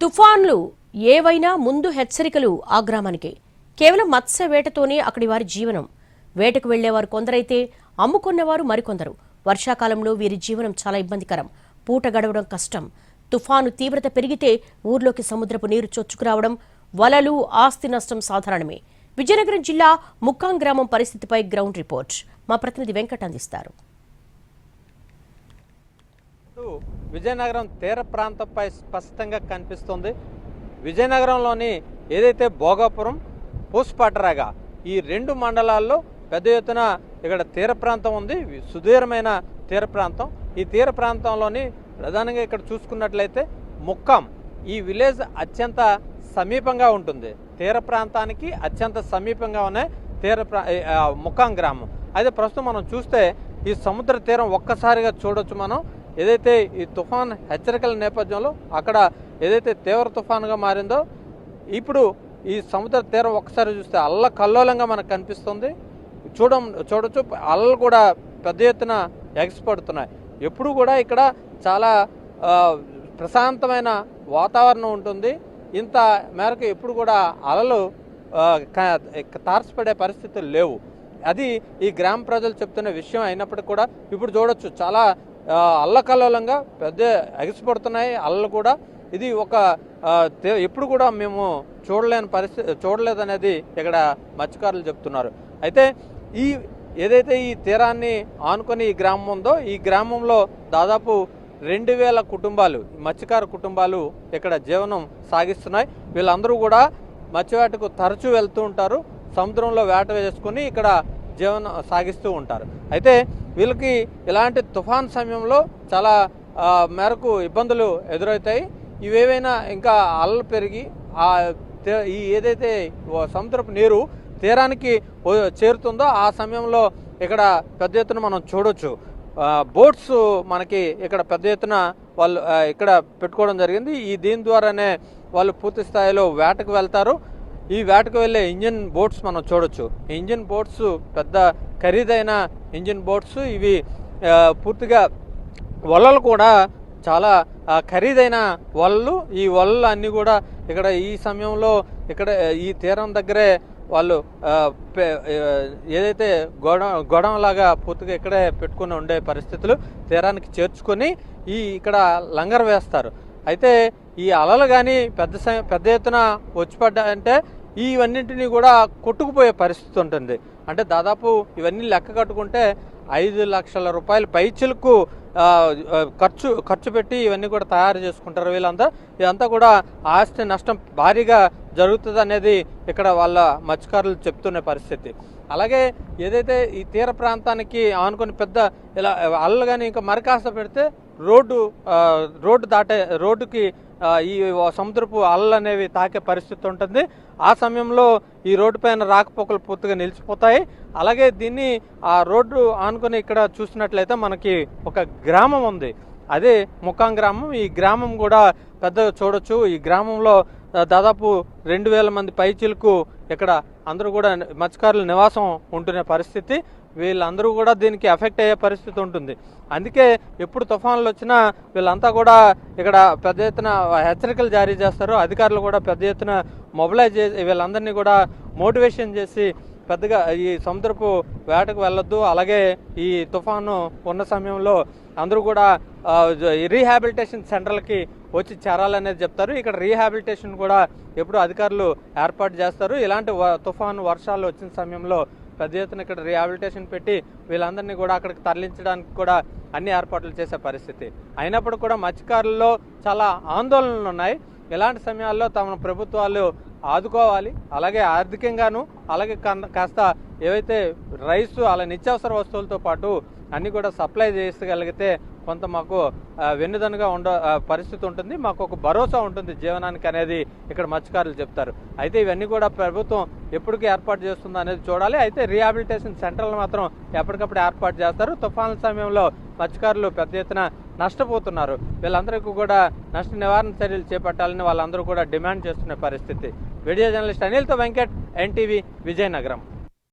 తుఫాన్లు ఏవైనా ముందు హెచ్చరికలు ఆ గ్రామానికి. కేవలం మత్స్య వేటతోనే అక్కడి వారి జీవనం. వేటకు వెళ్ళేవారు కొందరైతే అమ్ముకున్నవారు మరికొందరు. వర్షాకాలంలో వీరి జీవనం చాలా ఇబ్బందికరం. పూట గడవడం కష్టం. తుఫాను తీవ్రత పెరిగితే ఊర్లోకి సముద్రపు నీరు చొచ్చుకురావడం వలలు ఆస్తి నష్టం సాధారణమే. విజయనగరం జిల్లా ముక్కాం గ్రామం పరిస్థితిపై గ్రౌండ్ రిపోర్ట్. మా ప్రతినిధి వెంకట్ అందిస్తారు విజయనగరం తీర ప్రాంతంపై స్పష్టంగా కనిపిస్తుంది. విజయనగరంలోని ఏదైతే భోగాపురం పూసపాటరాగా ఈ రెండు మండలాల్లో పెద్ద ఎత్తున ఇక్కడ తీర ప్రాంతం ఉంది. సుదీర్ఘమైన తీర ప్రాంతం. ఈ తీర ప్రాంతంలోని ప్రధానంగా ఇక్కడ చూసుకున్నట్లయితే ముక్కాం ఈ విలేజ్ అత్యంత సమీపంగా ఉంటుంది. తీర ప్రాంతానికి అత్యంత సమీపంగా ఉన్న తీర ప్రా ముక్కాం గ్రామం. అయితే ప్రస్తుతం మనం చూస్తే ఈ సముద్ర తీరం ఒక్కసారిగా చూడొచ్చు మనం. ఏదైతే ఈ తుఫాన్ హెచ్చరికల నేపథ్యంలో అక్కడ ఏదైతే తీవ్ర తుఫాన్గా మారిందో ఇప్పుడు ఈ సముద్ర తీరం ఒక్కసారి చూస్తే అల్ల కల్లోలంగా మనకు కనిపిస్తుంది. చూడం చూడొచ్చు అల్లలు కూడా పెద్ద ఎత్తున ఎగసిపడుతున్నాయి. ఎప్పుడు కూడా ఇక్కడ చాలా ప్రశాంతమైన వాతావరణం ఉంటుంది. ఇంత మేరకు ఎప్పుడు కూడా అలలు ఆ, తారసపడే పరిస్థితులు లేవు. అది ఈ గ్రామ ప్రజలు చెప్తున్న విషయం అయినప్పటికీ కూడా ఇప్పుడు చూడొచ్చు. చాలా అల్లకల్లోలంగా పెద్ద ఎగసిపడుతున్నాయి. అల్లలు కూడా ఇది ఒక ఎప్పుడు కూడా మేము చూడలేని పరిస్థితి చూడలేదనేది ఇక్కడ మత్స్యకారులు చెప్తున్నారు. అయితే ఈ ఏదైతే ఈ తీరాన్ని ఆనుకొని ఈ గ్రామం ఉందో ఈ గ్రామంలో దాదాపు రెండు వేల కుటుంబాలు మత్స్యకార కుటుంబాలు ఇక్కడ జీవనం సాగిస్తున్నాయి. వీళ్ళందరూ కూడా మత్స్యవేటకు తరచూ వెళ్తూ ఉంటారు. సముద్రంలో వేట వేసుకుని ఇక్కడ జీవనం సాగిస్తూ ఉంటారు. అయితే వీళ్ళకి ఇలాంటి తుఫాన్ సమయంలో చాలా మేరకు ఇబ్బందులు ఎదురవుతాయి. ఇవేవైనా ఇంకా అలలు పెరిగి ఆ ఈ ఏదైతే సముద్రపు నీరు తీరానికి చేరుతుందో ఆ సమయంలో ఇక్కడ పెద్ద ఎత్తున మనం చూడొచ్చు. బోట్స్ మనకి ఇక్కడ పెద్ద ఎత్తున వాళ్ళు ఇక్కడ పెట్టుకోవడం జరిగింది. ఈ దీని ద్వారానే వాళ్ళు పూర్తి స్థాయిలో వేటకు వెళ్తారు. ఈ వేటకు వెళ్ళే ఇంజిన్ బోట్స్ మనం చూడొచ్చు. ఇంజన్ ఇంజిన్ బోట్స్ పెద్ద ఖరీదైన ఇంజిన్ బోట్స్. ఇవి పూర్తిగా వలలు కూడా చాలా ఖరీదైన వలలు. ఈ వలలు అన్నీ కూడా ఇక్కడ ఈ సమయంలో ఇక్కడ ఈ తీరం దగ్గరే వాళ్ళు ఏదైతే గోడ లాగా పూర్తిగా ఇక్కడే పెట్టుకుని ఉండే పరిస్థితులు తీరానికి చేర్చుకొని ఈ ఇక్కడ లంగర్ వేస్తారు. అయితే ఈ అలలు కానీ పెద్ద పెద్ద ఎత్తున వచ్చి పడ్డాయంటే ఇవన్నింటినీ కూడా కొట్టుకుపోయే పరిస్థితి ఉంటుంది. అంటే దాదాపు ఇవన్నీ లెక్క కట్టుకుంటే ఐదు లక్షల రూపాయల పైచిలకు ఖర్చు ఖర్చు పెట్టి ఇవన్నీ కూడా తయారు చేసుకుంటారు వీళ్ళంతా ఇదంతా కూడా ఆస్తి నష్టం భారీగా జరుగుతుంది అనేది ఇక్కడ వాళ్ళ మత్స్యకారులు చెప్తున్న పరిస్థితి. అలాగే ఏదైతే ఈ తీర ప్రాంతానికి ఆనుకొని పెద్ద ఇలా అల్లు కానీ ఇంకా మరకాస్త పెడితే రోడ్డు రోడ్డు దాటే రోడ్డుకి ఈ సముద్రపు అలలు అనేవి తాకే పరిస్థితి ఉంటుంది. ఆ సమయంలో ఈ రోడ్డు పైన రాకపోకలు పూర్తిగా నిలిచిపోతాయి. అలాగే దీన్ని ఆ రోడ్డు ఆనుకొని ఇక్కడ చూసినట్లయితే మనకి ఒక గ్రామం ఉంది. అదే ముఖాం గ్రామం. ఈ గ్రామం కూడా పెద్దగా చూడొచ్చు. ఈ గ్రామంలో దాదాపు రెండు వేల మంది పైచీలకు ఇక్కడ అందరూ కూడా మత్స్యకారుల నివాసం ఉంటున్న పరిస్థితి. వీళ్ళందరూ కూడా దీనికి ఎఫెక్ట్ అయ్యే పరిస్థితి ఉంటుంది. అందుకే ఎప్పుడు తుఫాన్లు వచ్చినా వీళ్ళంతా కూడా ఇక్కడ పెద్ద ఎత్తున హెచ్చరికలు జారీ చేస్తారు. అధికారులు కూడా పెద్ద ఎత్తున మొబిలైజ్ చేసి వీళ్ళందరినీ కూడా మోటివేషన్ చేసి పెద్దగా ఈ సముద్రపు వేటకు వెళ్ళొద్దు. అలాగే ఈ తుఫాను ఉన్న సమయంలో అందరూ కూడా రీహాబిలిటేషన్ సెంటర్లకి వచ్చి చేరాలనేది చెప్తారు. ఇక్కడ రీహాబిలిటేషన్ కూడా ఎప్పుడు అధికారులు ఏర్పాటు చేస్తారు. ఇలాంటి వ- తుఫాను వర్షాలు వచ్చిన సమయంలో పెద్ద ఎత్తున ఇక్కడ రిహాబిలిటేషన్ పెట్టి వీళ్ళందరినీ కూడా అక్కడికి తరలించడానికి కూడా అన్ని ఏర్పాట్లు చేసే పరిస్థితి. అయినప్పుడు కూడా మత్స్యకారుల్లో చాలా ఆందోళనలు ఉన్నాయి. ఇలాంటి సమయాల్లో తమ ప్రభుత్వాలు ఆదుకోవాలి. అలాగే ఆర్థికంగాను అలాగే కాస్త ఏవైతే రైస్ అలా నిత్యావసర వస్తువులతో పాటు అన్నీ కూడా సప్లై చేయగలిగితే కొంత మాకు వెన్నుదనుగా ఉండ పరిస్థితి ఉంటుంది. మాకు ఒక భరోసా ఉంటుంది జీవనానికి అనేది ఇక్కడ మత్స్యకారులు చెప్తారు. అయితే ఇవన్నీ కూడా ప్రభుత్వం ఎప్పటికీ ఏర్పాటు చేస్తుందో అనేది చూడాలి. అయితే రీహాబిలిటేషన్ సెంటర్లు మాత్రం ఎప్పటికప్పుడు ఏర్పాటు చేస్తారు. తుఫాన్ల సమయంలో మత్స్యకారులు పెద్ద ఎత్తున నష్టపోతున్నారు. వీళ్ళందరికీ కూడా నష్ట నివారణ చర్యలు చేపట్టాలని వాళ్ళందరూ కూడా డిమాండ్ చేస్తున్న పరిస్థితి. వీడియో జర్నలిస్ట్ అనిల్తో వెంకట్ ఎన్టీవీ విజయనగరం.